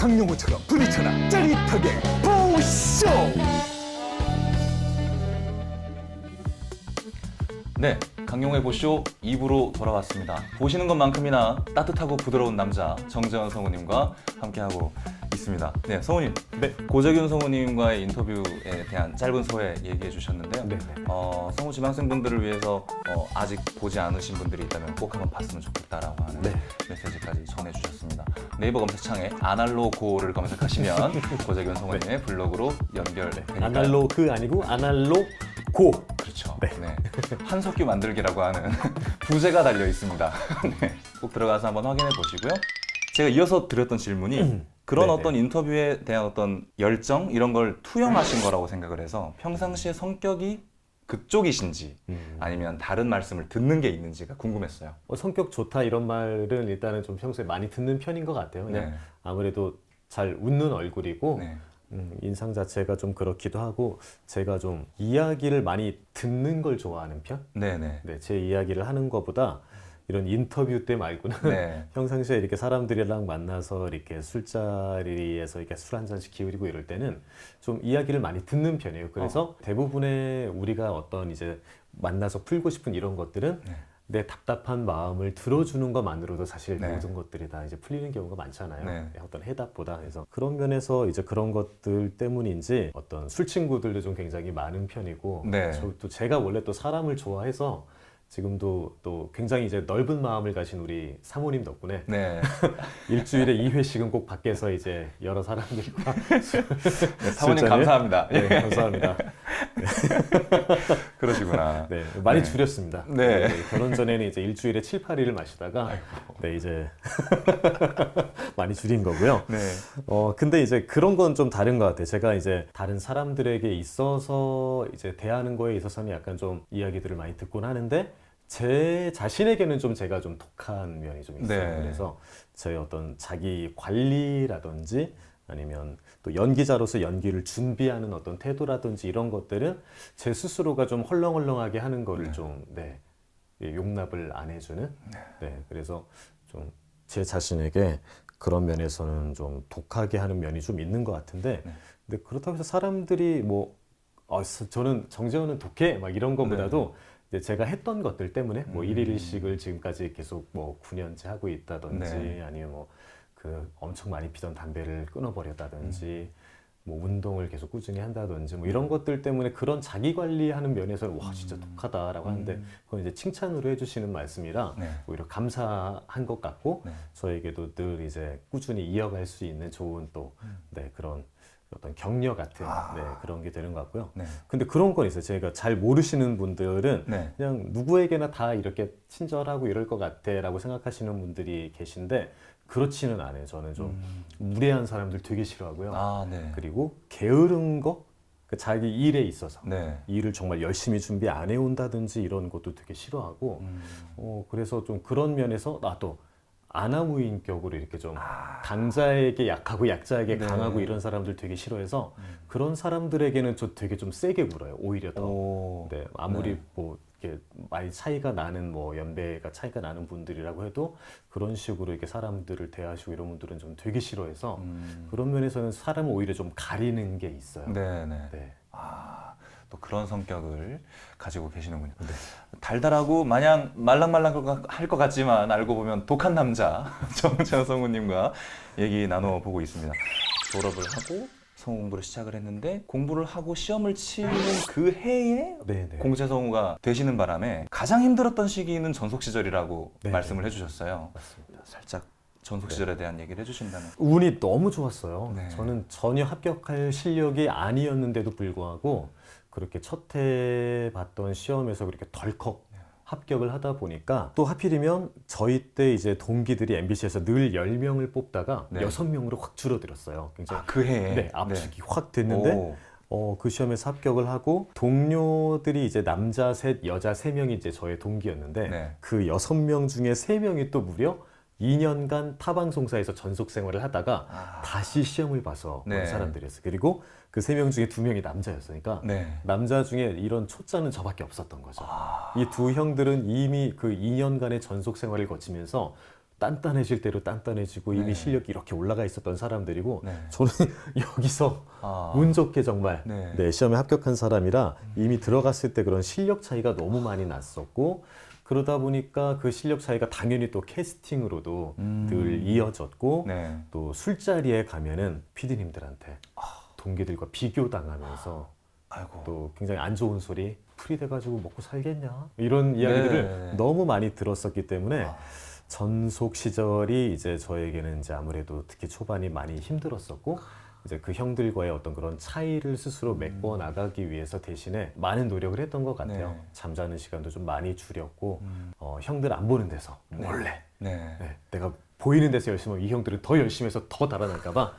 강용호처럼 부딪혀라. 짜릿하게. 보쇼! 네, 강용의 보쇼 2부로 돌아왔습니다. 보시는 것만큼이나 따뜻하고 부드러운 남자 정재원 성우님과 함께하고 있습니다. 네, 성우님. 네. 고재균 성우님과의 인터뷰에 대한 짧은 소회 얘기해 주셨는데요. 네, 네. 어, 성우 지망생분들을 위해서 어, 아직 보지 않으신 분들이 있다면 꼭 한번 봤으면 좋겠다라고 하는 네. 메시지까지 전해 주셨습니다. 네이버 검색창에 아날로고를 검색하시면 고재균 성우님의 블로그로 연결되니까요. 네. 아날로그 아니고 아날로 고. 그렇죠. 네. 네. 한석규 만들기라고 하는 부제가 달려 있습니다. 네. 꼭 들어가서 한번 확인해 보시고요. 제가 이어서 드렸던 질문이 그런 네네. 어떤 인터뷰에 대한 어떤 열정 이런 걸 투영하신 거라고 생각을 해서 평상시에 성격이 그쪽이신지 음. 아니면 다른 말씀을 듣는 게 있는지가 궁금했어요. 어, 성격 좋다 이런 말은 일단은 좀 평소에 많이 듣는 편인 것 같아요. 그냥 네. 아무래도 잘 웃는 얼굴이고 네. 음, 인상 자체가 좀 그렇기도 하고 제가 좀 이야기를 많이 듣는 걸 좋아하는 편. 네네. 네, 제 이야기를 하는 것보다 이런 인터뷰 때 말고는 네. 평상시에 이렇게 사람들이랑 만나서 이렇게 술자리에서 이렇게 술 한 잔씩 기울이고 이럴 때는 좀 이야기를 많이 듣는 편이에요. 그래서 대부분의 우리가 어떤 이제 만나서 풀고 싶은 이런 것들은 네. 내 답답한 마음을 들어주는 것만으로도 사실 네. 모든 것들이 다 이제 풀리는 경우가 많잖아요. 네. 어떤 해답보다 그래서 그런 면에서 이제 그런 것들 때문인지 어떤 술 친구들도 좀 굉장히 많은 편이고 네. 저또 제가 원래 또 사람을 좋아해서 지금도 또 굉장히 이제 넓은 마음을 가신 우리 사모님 덕분에 네. 일주일에 2회씩은 꼭 밖에서 이제 여러 사람들과 네, 사모님? 감사합니다. 네, 감사합니다. 그러시구나. 네, 많이 네. 줄였습니다. 네. 결혼 전에는 이제 일주일에 7, 8일을 마시다가 네, 이제 많이 줄인 거고요. 네. 어, 근데 이제 그런 건 좀 다른 것 같아요. 제가 이제 다른 사람들에게 있어서 이제 대하는 거에 있어서는 약간 좀 이야기들을 많이 듣곤 하는데 제 자신에게는 좀 제가 좀 독한 면이 좀 있어요. 네. 그래서 제 어떤 자기 관리라든지 아니면 또 연기자로서 연기를 준비하는 어떤 태도라든지 이런 것들은 제 스스로가 좀 헐렁헐렁하게 하는 거를 네. 좀 네, 예, 용납을 안 해주는 네, 그래서 좀 제 자신에게 그런 면에서는 좀 독하게 하는 면이 좀 있는 것 같은데 네. 근데 그렇다고 해서 사람들이 뭐 어, 서- 저는 정재훈은 독해 막 이런 것보다도 이제 제가 했던 것들 때문에 뭐 네. 음. 일일일식을 지금까지 계속 뭐 9년째 하고 있다든지 네. 아니면 뭐 그 엄청 많이 피던 담배를 끊어버렸다든지 뭐 운동을 계속 꾸준히 한다든지 뭐 이런 것들 때문에 그런 자기 관리하는 면에서는 와 진짜 독하다라고 하는데 음. 그건 이제 칭찬으로 해주시는 말씀이라 네. 오히려 감사한 것 같고 네. 저에게도 늘 이제 꾸준히 이어갈 수 있는 좋은 또 음. 네, 그런 어떤 격려 같은 아. 네, 그런 게 되는 것 같고요. 네. 근데 그런 건 있어요. 제가 잘 모르시는 분들은 네. 그냥 누구에게나 다 이렇게 친절하고 이럴 것 같아라고 생각하시는 분들이 계신데 그렇지는 않아요. 저는 좀 음. 무례한 사람들 되게 싫어하고요. 아, 네. 그리고 게으른 거, 그 자기 일에 있어서 네. 일을 정말 열심히 준비 안 해온다든지 이런 것도 되게 싫어하고 음. 어, 그래서 좀 그런 면에서 나도 아나무인격으로 이렇게 좀 아. 강자에게 약하고 약자에게 네. 강하고 이런 사람들 되게 싫어해서 음. 그런 사람들에게는 저 되게 좀 세게 굴어요. 오히려 더. 오. 네, 아무리 네. 뭐 이렇게 많이 차이가 나는 뭐 연배가 차이가 나는 분들이라고 해도 그런 식으로 이렇게 사람들을 대하시고 이런 분들은 좀 되게 싫어해서 음. 그런 면에서는 사람을 오히려 좀 가리는 게 있어요. 네, 네. 네. 아, 또 그런 성격을 가지고 계시는군요. 네. 달달하고 마냥 말랑말랑 할 것 같지만 알고 보면 독한 남자 정재현 성우님과 얘기 나눠 보고 있습니다. 졸업을 하고 성우 공부를 시작을 했는데 공부를 하고 시험을 치는 그 해에 네, 네. 공채 성우가 되시는 바람에 가장 힘들었던 시기는 전속 시절이라고 네, 말씀을 해주셨어요. 맞습니다. 살짝 전속 시절에 대한 얘기를 해주신다면. 운이 너무 좋았어요. 네. 저는 전혀 합격할 실력이 아니었는데도 불구하고 그렇게 첫 해 봤던 시험에서 그렇게 덜컥 합격을 하다 보니까 또 하필이면 저희 때 이제 동기들이 MBC에서 늘 10명을 뽑다가 네. 여섯 명으로 확 줄어들었어요. 굉장히 아, 그 해에. 네, 압축이 확 됐는데 오. 어, 그 시험에서 합격을 하고 동료들이 이제 남자 셋, 여자 세 명이 이제 저의 동기였는데 네. 그 여섯 명 중에 세 명이 또 무려 2년간 타 방송사에서 전속 생활을 하다가 아. 다시 시험을 봐서 온 네. 사람들이었어요. 그리고 그 세 명 중에 두 명이 남자였으니까 네. 남자 중에 이런 초짜는 저밖에 없었던 거죠. 아. 이두 형들은 이미 그 2년간의 전속 생활을 거치면서 단단해질 대로 단단해지고 네. 이미 실력이 이렇게 올라가 있었던 사람들이고 네. 저는 여기서 아. 운 좋게 정말 네. 네, 시험에 합격한 사람이라 이미 들어갔을 때 그런 실력 차이가 너무 많이 났었고 그러다 보니까 그 실력 차이가 당연히 또 캐스팅으로도 음. 늘 이어졌고 네. 또 술자리에 가면은 피디님들한테 동기들과 비교당하면서 아이고. 또 굉장히 안 좋은 소리 풀이 돼가지고 먹고 살겠냐 이런 이야기들을 네. 너무 많이 들었었기 때문에 아. 전속 시절이 이제 저에게는 이제 아무래도 특히 초반이 많이 힘들었었고 이제 그 형들과의 어떤 그런 차이를 스스로 메꿔 나가기 위해서 대신에 많은 노력을 했던 것 같아요. 음. 네. 잠자는 시간도 좀 많이 줄였고 음. 어, 형들 안 보는 데서 몰래 네. 네, 내가 보이는 데서 열심히 하면 이 형들은 더 열심히 해서 더 달아날까봐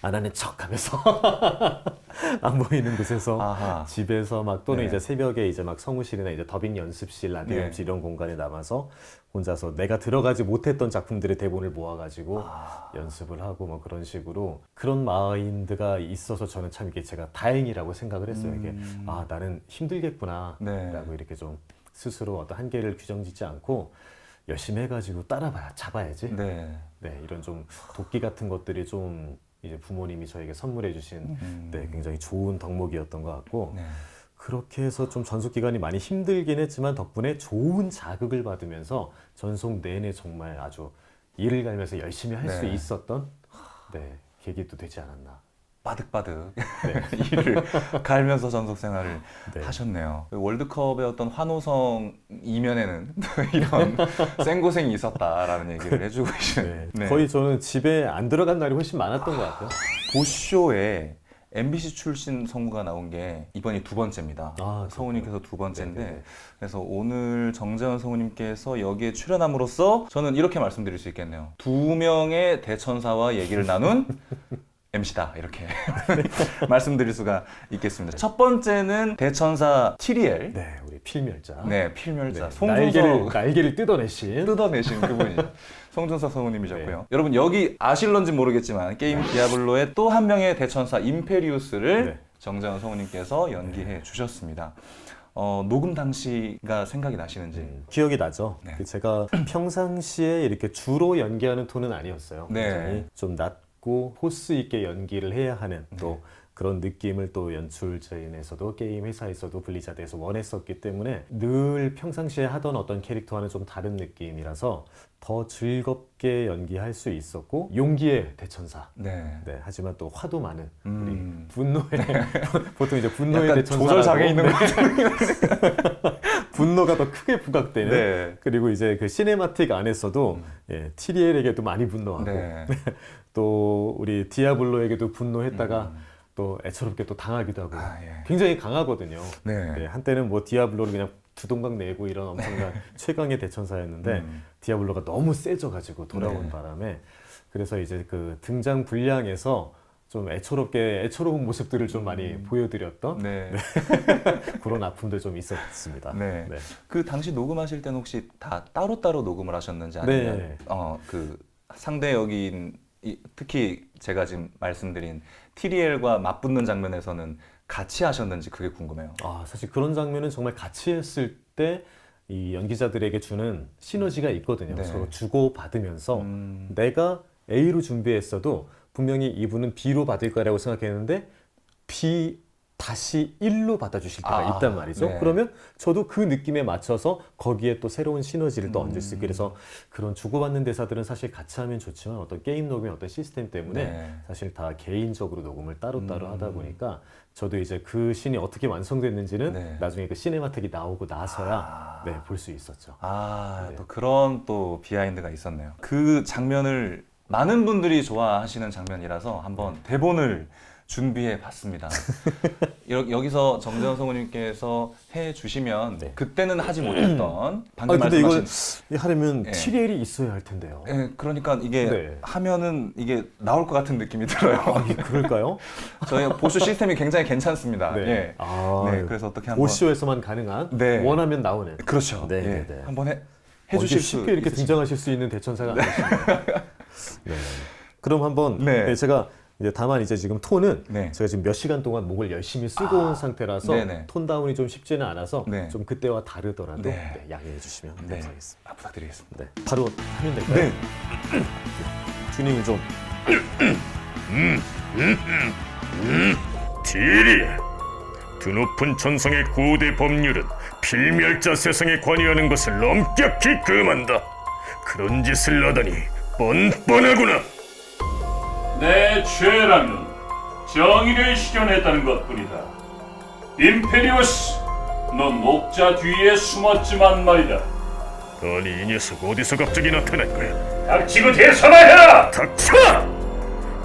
안 하는 척 하면서 안 보이는 곳에서 아하. 집에서 막 또는 네. 이제 새벽에 이제 막 성우실이나 이제 더빙 연습실, 라디오 네. 연습실 이런 공간에 남아서 혼자서 내가 들어가지 못했던 작품들의 대본을 모아가지고 아. 연습을 하고 뭐 그런 식으로 그런 마인드가 있어서 저는 참 이게 제가 다행이라고 생각을 했어요. 이게 음. 아 나는 힘들겠구나라고 네. 이렇게 좀 스스로 어떤 한계를 규정 짓지 않고 열심히 해가지고 따라봐야 잡아야지. 네. 네, 이런 좀 도끼 같은 것들이 좀 이제 부모님이 저에게 선물해 주신 음. 네, 굉장히 좋은 덕목이었던 것 같고 네. 그렇게 해서 좀 전속 기간이 많이 힘들긴 했지만 덕분에 좋은 자극을 받으면서 전속 내내 정말 아주 이를 갈면서 열심히 할 수 네. 있었던 네, 계기도 되지 않았나. 바득바득 일을 갈면서 전속 생활을 네. 하셨네요. 월드컵의 어떤 환호성 이면에는 이런 생고생이 있었다라는 얘기를 해주고 네, 계시는. 네. 거의 저는 집에 안 들어간 날이 훨씬 많았던 것 같아요. 보쇼에 MBC 출신 성우가 나온 게 이번이 두 번째입니다. 아, 성우님께서 두 번째인데 네네네. 그래서 오늘 정재현 성우님께서 여기에 출연함으로써 저는 이렇게 말씀드릴 수 있겠네요. 두 명의 대천사와 얘기를 나눈 MC다 이렇게 말씀드릴 수가 있겠습니다. 첫 번째는 대천사 티리엘, 네, 우리 필멸자. 네 필멸자 네, 날개를 날개를 뜯어내신 뜯어내신 그분이죠. 송준석 성우님이셨고요. 여러분 여기 아실런지 모르겠지만 게임 디아블로의 또 한 명의 대천사 임페리우스를 네. 정재현 성우님께서 연기해 주셨습니다. 어, 녹음 당시가 생각이 나시는지? 음, 기억이 나죠. 네. 그 제가 평상시에 이렇게 주로 연기하는 톤은 아니었어요. 네. 굉장히 좀 낮 고 호스 있게 연기를 해야 하는 네. 또 그런 느낌을 또 연출자인에서도 게임 회사에서도 블리자드에서 원했었기 때문에 늘 평상시에 하던 어떤 캐릭터와는 좀 다른 느낌이라서 더 즐겁게 연기할 수 있었고 용기의 대천사. 네. 네, 하지만 또 화도 많은 음. 우리 분노의 보통 이제 분노의 대천사 조절 장애 있는 것 분노가 더 크게 부각되는 네. 그리고 이제 그 시네마틱 안에서도 예, 티리엘에게도 많이 분노하고 네. 또 우리 디아블로에게도 분노했다가 음. 또 애처롭게 또 당하기도 하고 아, 예. 굉장히 강하거든요. 네. 네, 한때는 뭐 디아블로를 그냥 두동강 내고 이런 엄청난 최강의 대천사였는데 음. 디아블로가 너무 세져가지고 돌아온 네. 바람에 그래서 이제 그 등장 분량에서 좀 애처롭게 애처로운 모습들을 좀 많이 보여드렸던 음. 네. 그런 아픔도 좀 있었습니다. 네. 네. 그 당시 녹음하실 때는 혹시 다 따로따로 녹음을 하셨는지 아니면 네. 어, 그 상대 역인 이- 특히 제가 지금 말씀드린 티리엘과 맞붙는 장면에서는 같이 하셨는지 그게 궁금해요. 아, 사실 그런 장면은 정말 같이 했을 때 이 연기자들에게 주는 시너지가 있거든요. 네. 서로 주고 받으면서 음. 내가 A로 준비했어도 분명히 이분은 B로 받을 거라고 생각했는데 B 다시 1로 받아주실 때가 아, 있단 말이죠. 네. 그러면 저도 그 느낌에 맞춰서 거기에 또 새로운 시너지를 또 얹을 수 있고 음. 그래서 그런 주고받는 대사들은 사실 같이 하면 좋지만 어떤 게임 녹음의 어떤 시스템 때문에 네. 사실 다 개인적으로 녹음을 따로따로 음. 하다 보니까 저도 이제 그 씬이 어떻게 완성됐는지는 네. 나중에 그 시네마틱이 나오고 나서야 아. 네, 볼 수 있었죠. 아, 네. 또 그런 또 비하인드가 있었네요. 그 장면을 많은 분들이 좋아하시는 장면이라서 한번 네. 대본을 준비해 봤습니다. 여- 여기서 정재현 성우님께서 해 주시면 네. 그때는 하지 못했던 방금 아 근데 말씀하신 하려면 예. TL이 있어야 할 텐데요. 예, 그러니까 이게 네. 하면은 이게 나올 것 같은 느낌이 들어요. 아, 이게 그럴까요? 저희 보수 시스템이 굉장히 괜찮습니다. 네. 예. 아, 네, 그래서 어떻게 한번 오쇼에서만 가능한 네. 원하면 나오는. 그렇죠. 네, 예. 네, 네. 한번 해, 어, 해주실 이게 수 쉽게 이렇게 있으신가요? 등장하실 수 있는 대천사가 아니십니다. 네. 그럼 한번 네. 네, 제가 이제 다만 이제 지금 톤은 네. 제가 지금 몇 시간 동안 목을 열심히 쓰고 온 상태라서 네네. 톤 다운이 좀 쉽지는 않아서 네. 좀 그때와 다르더라도 네. 네, 양해해 주시면 네. 감사하겠습니다. 아, 부탁드리겠습니다. 네, 바로 하면 될까요? 네. 튜닝을 좀 디리 드높은 천성의 고대 법률은 필멸자 세상에 관여하는 것을 엄격히 금한다. 그런 짓을 하다니 뻔뻔하구나. 내 죄라면 정의를 실현했다는 것뿐이다. 임페리우스, 넌 목자 뒤에 숨었지만 말이다. 아니 이 녀석 어디서 갑자기 나타난 거야? 닥치고 해라! 닥쳐!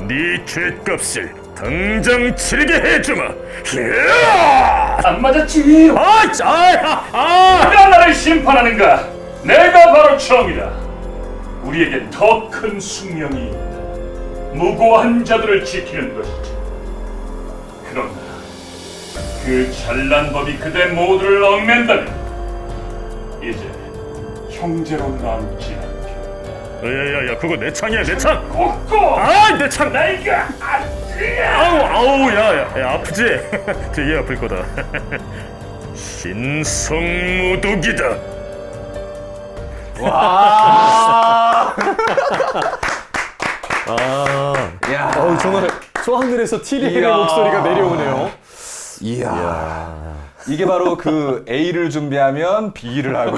네 죄값을 당장 치르게 해주마. 히야! 안 맞았지? 아, 짜, 아, 아! 누가 나를 심판하는가? 내가 바로 정이다. 우리에겐 더 큰 숙명이. 무고한 자들을 지키는 것이지. 그러나 그 잘난 법이 그대 모두를 얽맨다면 이제 형제로 남지 않게. 야야야, 그거 내 창이야, 내 창. 꼭꼭 아, 내 창. 내가 아니야. 아우, 아우, 야, 야, 야 아프지? 되게 아플 거다. 신성모독이다. 아, 야, 어우, 정말 저 하늘에서 티리의 이야. 목소리가 내려오네요. 이야. 이게 바로 그 A를 준비하면 B를 하고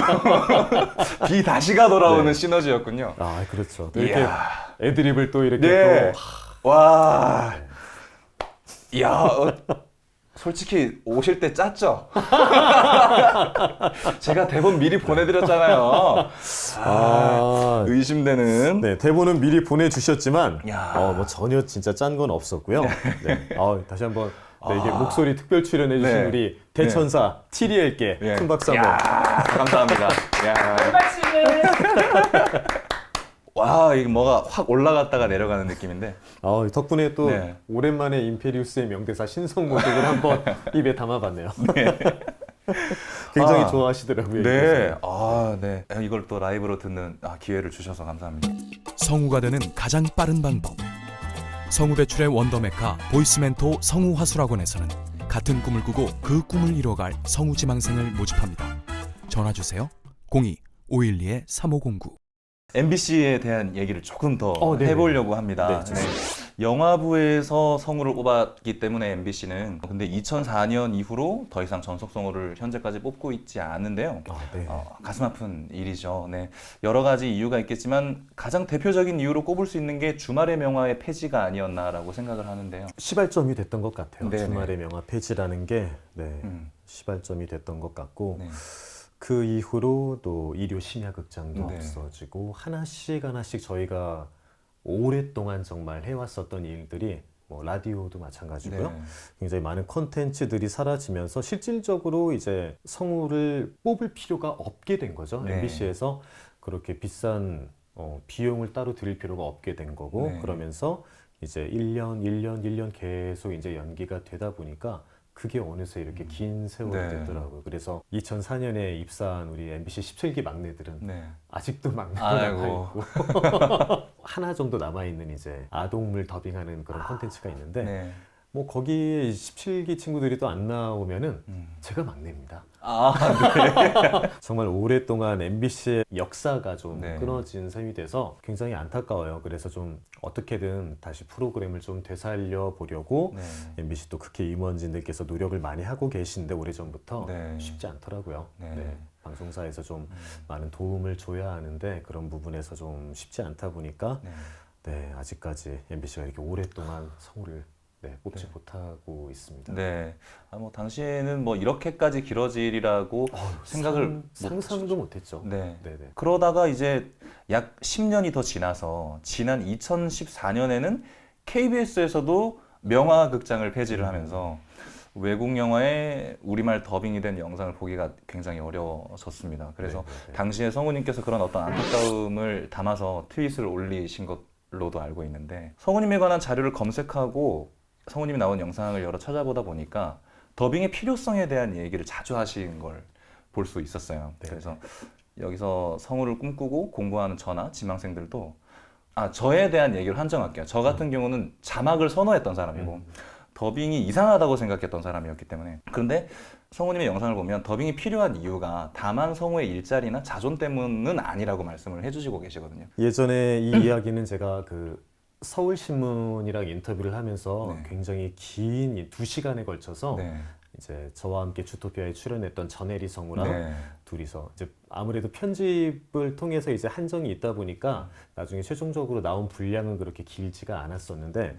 B 다시가 돌아오는 네. 시너지였군요. 아, 그렇죠. 또 이렇게 이야. 애드립을 또 이렇게 네. 또 와. 야, 어, 솔직히 오실 때 짰죠? 제가 대본 미리 보내드렸잖아요. 아, 의심되는. 네, 대본은 미리 보내주셨지만, 야. 어, 뭐 전혀 진짜 짠 건 없었고요. 네. 어, 다시 한번, 네, 이게 목소리 특별 출연해주신 네. 우리 대천사 티리엘께 예. 큰 박수 한번. 야, 감사합니다. 야. 와, 이게 뭐가 확 올라갔다가 내려가는 느낌인데. 어, 덕분에 또 네. 오랜만에 임페리우스의 명대사 신성 모독을 한번 입에 담아봤네요. 굉장히 아. 좋아하시더라고요. 네. 아, 네. 이걸 또 라이브로 듣는 아, 기회를 주셔서 감사합니다. 성우가 되는 가장 빠른 방법. 성우 배출의 원더메카 보이스멘토 성우 화술학원에서는 같은 꿈을 꾸고 그 꿈을 이뤄갈 성우 지망생을 모집합니다. 전화 주세요. 02 512 3509. MBC에 대한 얘기를 조금 더 어, 네네. 해보려고 합니다. 네, 좋습니다. 영화부에서 성우를 뽑았기 때문에 MBC는 근데 2004년 이후로 더 이상 전속 성우를 현재까지 뽑고 있지 않는데요. 아, 네. 어, 가슴 아픈 일이죠. 네. 여러 가지 이유가 있겠지만 가장 대표적인 이유로 꼽을 수 있는 게 주말의 명화의 폐지가 아니었나라고 생각을 하는데요. 시발점이 됐던 것 같아요. 네네. 주말의 명화 폐지라는 게 네, 음, 시발점이 됐던 것 같고 네. 그 이후로 또 일요 심야 극장도 네. 없어지고 하나씩 하나씩 저희가 오랫동안 정말 해왔었던 일들이 뭐 라디오도 마찬가지고요. 네. 굉장히 많은 콘텐츠들이 사라지면서 실질적으로 이제 성우를 뽑을 필요가 없게 된 거죠. 네. MBC에서 그렇게 비싼 어, 비용을 따로 들일 필요가 없게 된 거고 네. 그러면서 이제 1년, 1년, 1년 계속 이제 연기가 되다 보니까 그게 어느새 이렇게 긴 세월이 네. 됐더라고요. 그래서 2004년에 입사한 우리 MBC 17기 막내들은 네. 아직도 막내로 아이고. 남아있고 하나 정도 남아 있는 이제 아동물 더빙하는 그런 콘텐츠가 있는데 네. 뭐 거기에 17기 친구들이 또 안 나오면은 음. 제가 막내입니다. 아, 정말 오랫동안 MBC의 역사가 좀 네. 끊어진 셈이 돼서 굉장히 안타까워요. 그래서 좀 어떻게든 다시 프로그램을 좀 되살려 보려고 네. MBC 또 국회 임원진들께서 노력을 많이 하고 계신데 오래전부터 네. 쉽지 않더라고요. 네. 네. 방송사에서 좀 많은 도움을 줘야 하는데 그런 부분에서 좀 쉽지 않다 보니까 네. 네, 아직까지 MBC가 이렇게 오랫동안 성우를 네, 뽑지 못하고 있습니다. 네. 아, 뭐 당시에는 뭐 이렇게까지 길어지리라고 생각을 상, 못 상상도 못했죠. 네. 네, 네. 그러다가 이제 약 10년이 더 지나서 지난 2014년에는 KBS에서도 명화 극장을 폐지를 하면서 외국 영화에 우리말 더빙이 된 영상을 보기가 굉장히 어려워졌습니다. 그래서 네, 네, 네. 당시에 성우님께서 그런 어떤 안타까움을 담아서 트윗을 올리신 것로도 알고 있는데 성우님에 관한 자료를 검색하고 성우님이 나온 영상을 여러 찾아보다 보니까 더빙의 필요성에 대한 얘기를 자주 하신 걸 볼 수 있었어요. 네, 그래서 여기서 성우를 꿈꾸고 공부하는 저나 지망생들도 아 저에 대한 얘기를 한정할게요. 저 같은 경우는 자막을 선호했던 사람이고 더빙이 이상하다고 생각했던 사람이었기 때문에 그런데 성우님의 영상을 보면 더빙이 필요한 이유가 다만 성우의 일자리나 자존 때문은 아니라고 말씀을 해주시고 계시거든요. 예전에 이 이야기는 제가 그 서울신문이랑 인터뷰를 하면서 네. 굉장히 긴 두 시간에 걸쳐서 네. 이제 저와 함께 주토피아에 출연했던 전혜리 성우랑 네. 둘이서 이제 아무래도 편집을 통해서 이제 한정이 있다 보니까 나중에 최종적으로 나온 분량은 그렇게 길지가 않았었는데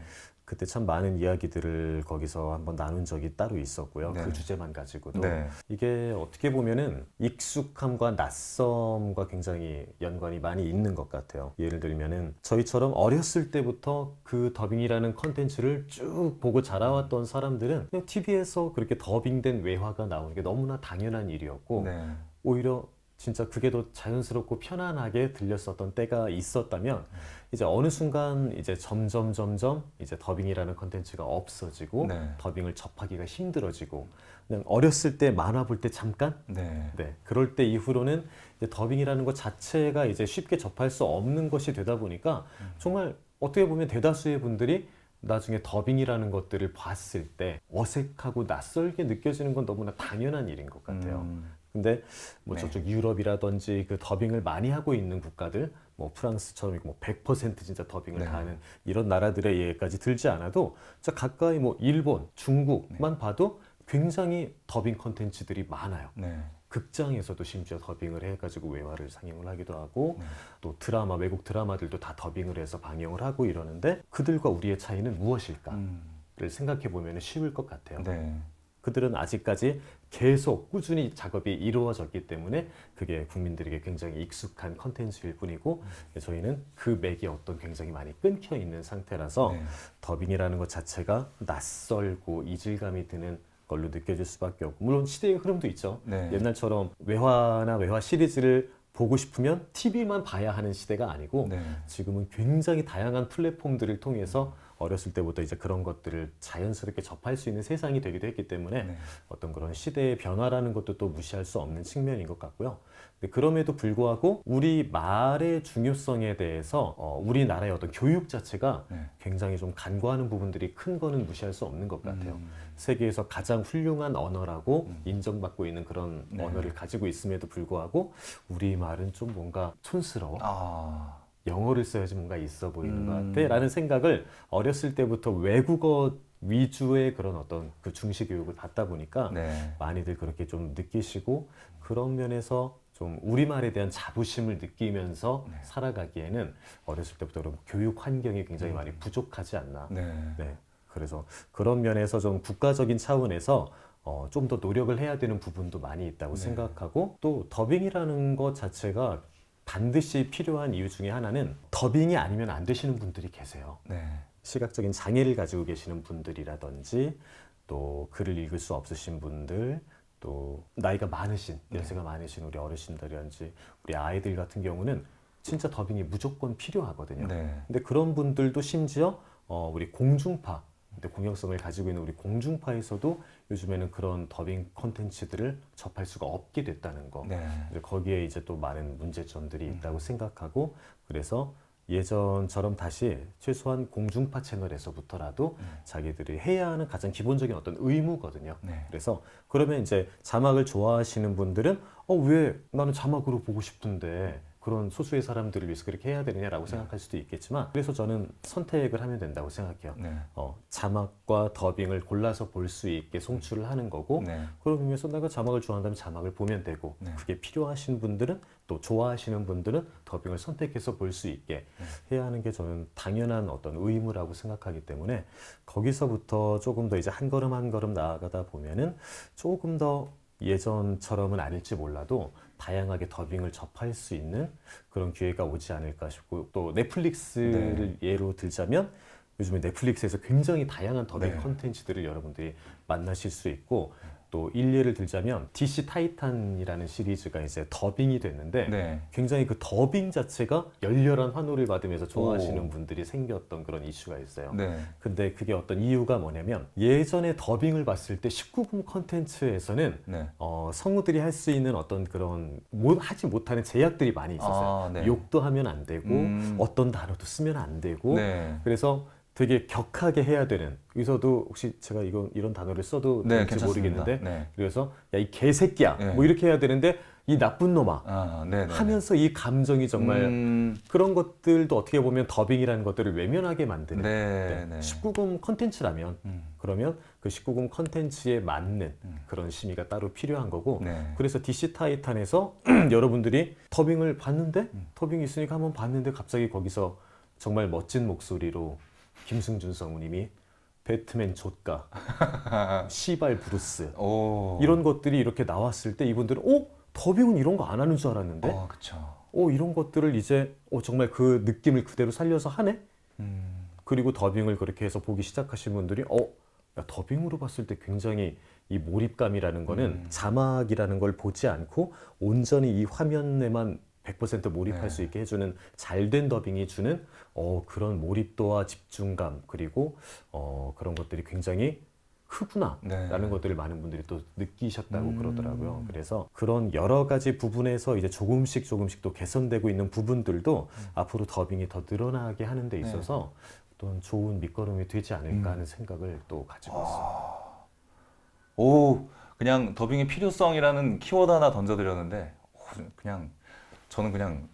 그때 참 많은 이야기들을 거기서 한번 나눈 적이 따로 있었고요. 네. 그 주제만 가지고도 네. 이게 어떻게 보면은 익숙함과 낯섦과 굉장히 연관이 많이 있는 것 같아요. 예를 들면은 저희처럼 어렸을 때부터 그 더빙이라는 컨텐츠를 쭉 보고 자라왔던 사람들은 그냥 TV에서 그렇게 더빙된 외화가 나오는 게 너무나 당연한 일이었고 네. 오히려 진짜 그게 더 자연스럽고 편안하게 들렸었던 때가 있었다면 이제 어느 순간 이제 점점 점점 이제 더빙이라는 컨텐츠가 없어지고 네. 더빙을 접하기가 힘들어지고 그냥 어렸을 때 만화 볼 때 잠깐 네. 네 그럴 때 이후로는 이제 더빙이라는 것 자체가 이제 쉽게 접할 수 없는 것이 되다 보니까 정말 어떻게 보면 대다수의 분들이 나중에 더빙이라는 것들을 봤을 때 어색하고 낯설게 느껴지는 건 너무나 당연한 일인 것 같아요. 음. 근데 뭐 네. 저쪽 유럽이라든지 그 더빙을 많이 하고 있는 국가들 뭐 프랑스처럼 뭐100% 진짜 더빙을 네. 다 하는 이런 나라들의 예까지 들지 않아도 진짜 가까이 뭐 일본, 중국만 네. 봐도 굉장히 더빙 컨텐츠들이 많아요. 네. 극장에서도 심지어 더빙을 해가지고 외화를 상영을 하기도 하고 네. 또 드라마 외국 드라마들도 다 더빙을 해서 방영을 하고 이러는데 그들과 우리의 차이는 무엇일까를 음. 생각해 보면 쉬울 것 같아요. 네. 그들은 아직까지 계속 꾸준히 작업이 이루어졌기 때문에 그게 국민들에게 굉장히 익숙한 컨텐츠일 뿐이고 저희는 그 맥이 어떤 굉장히 많이 끊겨 있는 상태라서 네. 더빙이라는 것 자체가 낯설고 이질감이 드는 걸로 느껴질 수밖에 없고 물론 시대의 흐름도 있죠. 네. 옛날처럼 외화나 외화 시리즈를 보고 싶으면 TV만 봐야 하는 시대가 아니고 네. 지금은 굉장히 다양한 플랫폼들을 통해서 어렸을 때부터 이제 그런 것들을 자연스럽게 접할 수 있는 세상이 되기도 했기 때문에 네. 어떤 그런 시대의 변화라는 것도 또 무시할 수 없는 측면인 것 같고요. 근데 그럼에도 불구하고 우리 말의 중요성에 대해서 어, 우리나라의 어떤 교육 자체가 네. 굉장히 좀 간과하는 부분들이 큰 거는 무시할 수 없는 것 같아요. 음. 세계에서 가장 훌륭한 언어라고 인정받고 있는 그런 네. 언어를 가지고 있음에도 불구하고 우리 말은 좀 뭔가 촌스러워. 아. 영어를 써야지 뭔가 있어 보이는 음. 것 같아 라는 생각을 어렸을 때부터 외국어 위주의 그런 어떤 그 중시 교육을 받다 보니까 네. 많이들 그렇게 좀 느끼시고 그런 면에서 좀 우리말에 대한 자부심을 느끼면서 네. 살아가기에는 어렸을 때부터 그런 교육 환경이 굉장히 많이 부족하지 않나 음. 네. 네. 그래서 그런 면에서 좀 국가적인 차원에서 어, 좀 더 노력을 해야 되는 부분도 많이 있다고 네. 생각하고 또 더빙이라는 것 자체가 반드시 필요한 이유 중에 하나는 더빙이 아니면 안 되시는 분들이 계세요. 네. 시각적인 장애를 가지고 계시는 분들이라든지 또 글을 읽을 수 없으신 분들 또 나이가 많으신 연세가 많으신 우리 어르신들이라든지 우리 아이들 같은 경우는 진짜 더빙이 무조건 필요하거든요. 네. 근데 그런 분들도 심지어 어, 우리 공중파 공영성을 가지고 있는 우리 공중파에서도 요즘에는 그런 더빙 콘텐츠들을 접할 수가 없게 됐다는 거. 네. 이제 거기에 이제 또 많은 문제점들이 있다고 생각하고 그래서 예전처럼 다시 최소한 공중파 채널에서부터라도 자기들이 해야 하는 가장 기본적인 어떤 의무거든요. 네. 그래서 그러면 이제 자막을 좋아하시는 분들은 어 왜 나는 자막으로 보고 싶은데 그런 소수의 사람들을 위해서 그렇게 해야 되느냐라고 생각할 수도 있겠지만 그래서 저는 선택을 하면 된다고 생각해요. 네. 어, 자막과 더빙을 골라서 볼 수 있게 송출을 하는 거고 네. 그런 의미에서 내가 자막을 좋아한다면 자막을 보면 되고 네. 그게 필요하신 분들은 또 좋아하시는 분들은 더빙을 선택해서 볼 수 있게 해야 하는 게 저는 당연한 어떤 의무라고 생각하기 때문에 거기서부터 조금 더 이제 한 걸음 한 걸음 나아가다 보면은 조금 더 예전처럼은 아닐지 몰라도 다양하게 더빙을 접할 수 있는 그런 기회가 오지 않을까 싶고 또 넷플릭스를 예로 들자면 요즘에 넷플릭스에서 굉장히 다양한 더빙 네. 컨텐츠들을 여러분들이 만나실 수 있고 또 일례를 들자면 DC 타이탄이라는 시리즈가 이제 더빙이 됐는데 네. 굉장히 그 더빙 자체가 열렬한 환호를 받으면서 좋아하시는 오. 분들이 생겼던 그런 이슈가 있어요. 네. 근데 그게 어떤 이유가 뭐냐면 예전에 더빙을 봤을 때 19금 컨텐츠에서는 네. 어, 성우들이 할 수 있는 어떤 그런 못, 하지 못하는 제약들이 많이 있었어요. 아, 네. 욕도 하면 안 되고 음. 어떤 단어도 쓰면 안 되고 네. 그래서 되게 격하게 해야 되는 여기서도 혹시 제가 이거 이런 단어를 써도 네, 될지 괜찮습니다. 모르겠는데 네. 그래서 야 이 개새끼야 네. 뭐 이렇게 해야 되는데 이 나쁜 놈아 아, 네, 네. 하면서 이 감정이 정말 음, 그런 것들도 어떻게 보면 더빙이라는 것들을 외면하게 만드는 네, 네. 19금 컨텐츠라면 음, 그러면 그 19금 컨텐츠에 맞는 그런 심의가 따로 필요한 거고 네. 그래서 DC 타이탄에서 여러분들이 더빙을 봤는데 음. 더빙이 있으니까 한번 봤는데 갑자기 거기서 정말 멋진 목소리로 김승준 성우님이 배트맨 조카, 시발 브루스 오. 이런 것들이 이렇게 나왔을 때 이분들은 어 더빙은 이런 거 안 하는 줄 알았는데 어, 그쵸. 어 이런 것들을 이제 어 정말 그 느낌을 그대로 살려서 하네 음, 그리고 더빙을 그렇게 해서 보기 시작하신 분들이 어 야, 더빙으로 봤을 때 굉장히 이 몰입감이라는 거는 음. 자막이라는 걸 보지 않고 온전히 이 화면에만 100% 몰입할 네. 수 있게 해주는 잘된 더빙이 주는 어, 그런 몰입도와 집중감 그리고 어, 그런 것들이 굉장히 크구나라는 네. 것들을 많은 분들이 또 느끼셨다고 음. 그러더라고요. 그래서 그런 여러 가지 부분에서 이제 조금씩 조금씩 또 개선되고 있는 부분들도 음. 앞으로 더빙이 더 늘어나게 하는 데 있어서 어떤 좋은 밑거름이 되지 않을까 음. 하는 생각을 또 가지고 있습니다. 오, 그냥 더빙의 필요성이라는 키워드 하나 던져드렸는데, 오, 그냥, 저는 그냥,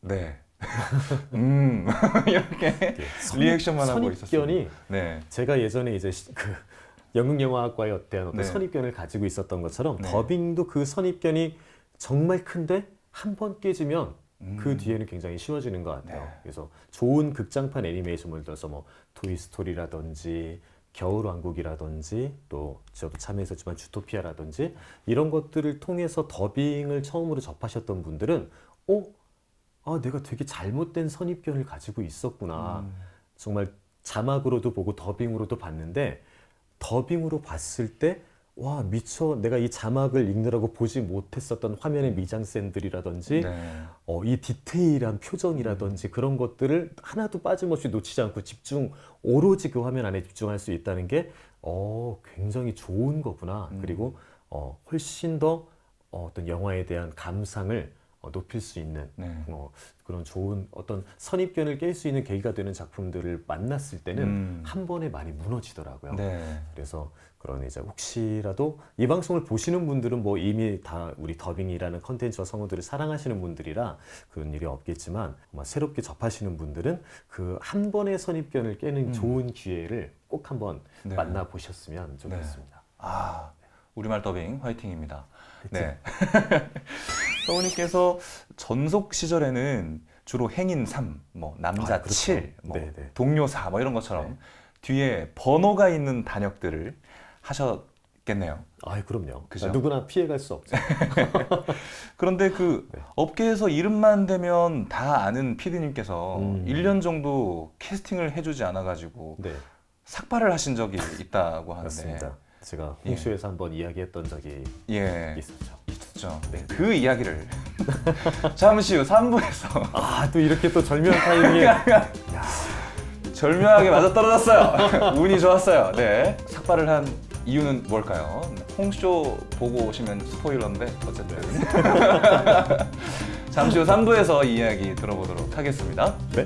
네. 음, 이렇게 리액션만 하고 있었어요. 선입견이 네. 제가 예전에 이제 시- 그 연극 영화학과에 대한 어떤 네. 선입견을 가지고 있었던 것처럼 네. 더빙도 그 선입견이 정말 큰데 한 번 깨지면 그 음. 뒤에는 굉장히 쉬워지는 것 같아요. 네. 그래서 좋은 극장판 애니메이션을 들어서 뭐 토이스토리라든지 겨울왕국이라든지 또 저도 참여했었지만 주토피아라든지 이런 것들을 통해서 더빙을 처음으로 접하셨던 분들은 어? 아 내가 되게 잘못된 선입견을 가지고 있었구나. 음. 정말 자막으로도 보고 더빙으로도 봤는데 더빙으로 봤을 때 와 미처 내가 이 자막을 읽느라고 보지 못했었던 화면의 미장센들이라든지 네. 어, 이 디테일한 표정이라든지 그런 것들을 하나도 빠짐없이 놓치지 않고 집중 오로지 그 화면 안에 집중할 수 있다는 게 어, 굉장히 좋은 거구나 음. 그리고 어, 훨씬 더 어, 어떤 영화에 대한 감상을 어, 높일 수 있는 네. 어, 그런 좋은 어떤 선입견을 깰 수 있는 계기가 되는 작품들을 만났을 때는 음. 한 번에 많이 무너지더라고요. 네. 그래서 그런 이제 혹시라도 이 방송을 보시는 분들은 뭐 이미 다 우리 더빙이라는 컨텐츠와 성우들을 사랑하시는 분들이라 그런 일이 없겠지만 아마 새롭게 접하시는 분들은 그 한 번의 선입견을 깨는 좋은 기회를 꼭 한번 음. 네. 만나 보셨으면 좋겠습니다. 아, 우리말 더빙 화이팅입니다. 네. 서우님께서 전속 시절에는 주로 행인 3, 뭐 남자 아, 그렇죠. 7, 뭐 네, 네. 동료 4, 뭐 이런 것처럼 네. 뒤에 번호가 있는 단역들을 하셨겠네요. 아, 그럼요. 그죠? 누구나 피해갈 수 없죠. 그런데 그 네. 업계에서 이름만 대면 다 아는 PD님께서 음. 1년 정도 캐스팅을 해주지 않아가지고 네, 삭발을 하신 적이 있다고 하는데 맞습니다. 제가 예. 홍쇼에서 한번 이야기했던 적이 예, 있었죠. 있었죠. 네. 그 이야기를 잠시 후 3부에서 아, 또 이렇게 또 절묘한 타이밍에 절묘하게 맞아 떨어졌어요. 운이 좋았어요. 네. 삭발을 한 이유는 뭘까요? 홍쇼 보고 오시면 스포일러인데 어쨌든 잠시 후 3부에서 이야기 들어보도록 하겠습니다. 네.